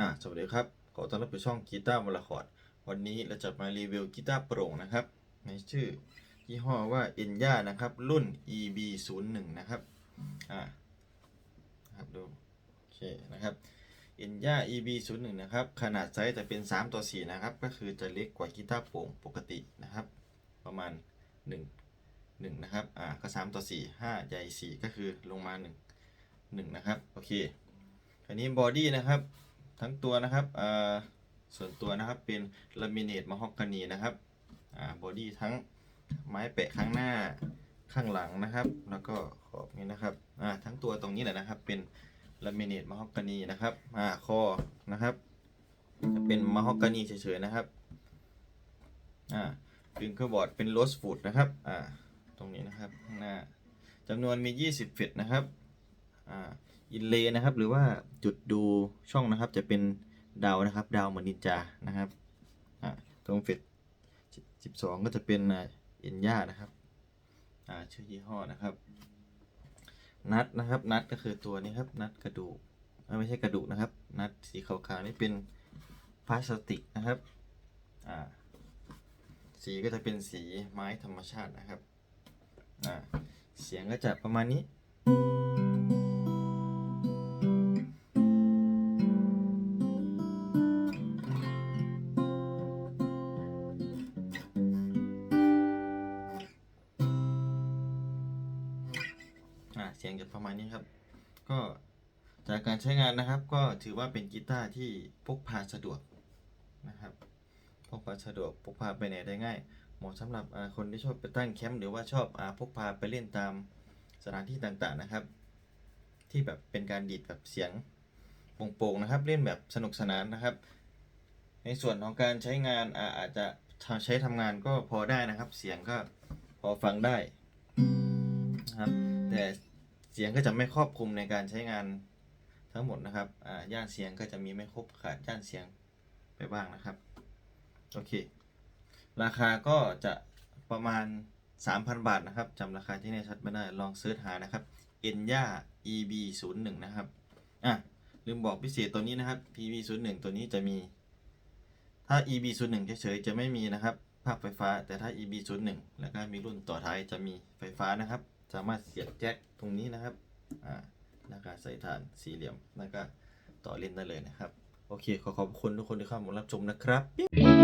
อ่าสวัสดีครับ ขอต้อนรับสู่ช่องกีตาร์มลคอร์ดวันนี้เราจะมารีวิวกีตาร์โปร่งนะครับ ในชื่อยี่ห้อว่า e n y a นะครับ รุ่น EB 0 1นะครับ อ่านะครับดู โอเคนะครับ e n y a EB 0 1นะครับ ขนาดไซส์จะเป็น 3 ต่อ 4 นะครับ ก็คือจะเล็กกว่ากีตาร์โปร่งปกตินะครับ ประมาณ 1 1นะครับ อ่า ก็ 3 ต่อ 4 5 ใหญ่ 4 ก็คือลงมา 1 1นะครับ โอเค อันนี้บอดี้นะครับ ทั้งตัวนะครับอ่าส่วนตัวนะครับเป็นลามิเนตม a ฮอกกานีนะครับอ่าบอดี้ทั้งไม้แปะข้างหน้าข้างหลังนะครับ แล้วก็ขอบนี้นะครับอ่าทั้งตัวตรงนี้แหละนะครับ เป็นลามิเนตม a ฮอกกานีนะครับอ่าคอนะครับ จะเป็นม a ฮอกกานีเฉยๆนะครับอ่าฟิงเกอร์บอร์ดเป็นโรสฟูดนะครับอ่าตรงนี้นะครับข้างหน้าจำนวนมี 20เฟตนะครับ อินเลนะครับ หรือว่าจุดดูช่องนะครับ จะเป็นดาวนะครับ ดาวเหมือนนินจานะครับตรงเฟดสิบสองก็จะเป็นเอ็นย่านะครับชื่อยี่ห้อนะครับ นัดนะครับ นัดก็คือตัวนี้ครับ นัดกระดูกไม่ใช่กระดูกนะครับ นัดสีขาวๆนี่เป็นพลาสติกนะครับสีก็จะเป็นสีไม้ธรรมชาตินะครับ เสียงก็จะประมาณนี้ อ่าเสียงจะประมาณนี้ครับ ก็จากการใช้งานนะครับ ก็ถือว่าเป็นกีตาร์ที่พกพาสะดวกนะครับ พกพาสะดวกพกพาไปไหนได้ง่ายเหมาะสำหรับคนที่ชอบไปตั้งแคมป์หรือว่าชอบอพกพาไปเล่นตามสถานที่ต่างๆนะครับ ที่แบบเป็นการดีดแบบเสียงโปร่งๆนะครับ เล่นแบบสนุกสนานนะครับ ในส่วนของการใช้งานอาอาจจะใช้ทำงานก็พอได้นะครับ เสียงก็พอฟังได้ นะครับ แต่เสียงก็จะไม่ครอบคลุมในการใช้งานทั้งหมดนะครับอ่าย่านเสียงก็จะมีไม่ครบขาดย่านเสียงไปบ้างนะครับ โอเค ราคาก็จะประมาณ 3,000 บาทนะครับจำราคาที่แน่ชัดไม่ได้ลองเสิร์ชหานะครับ e n y a EB 0 1นะครับอะลืมบอกพิเศษตัวนี้นะครับ PB 0 1ตัวนี้จะมี ถ้า EB 0 1เฉยๆจะไม่มีนะครับภาพไฟฟ้า แต่ถ้า EB 0 1แล้วก็มีรุ่นต่อท้ายจะมีไฟฟ้านะครับ สามารถเสียบแจ็คตรงนี้นะครับอ่าแล้วก็ใส่ฐานสี่เหลี่ยมแล้วก็ต่อเล่นได้เลยนะครับ โอเค ขอขอบคุณทุกคนที่เข้ามารับชมนะครับ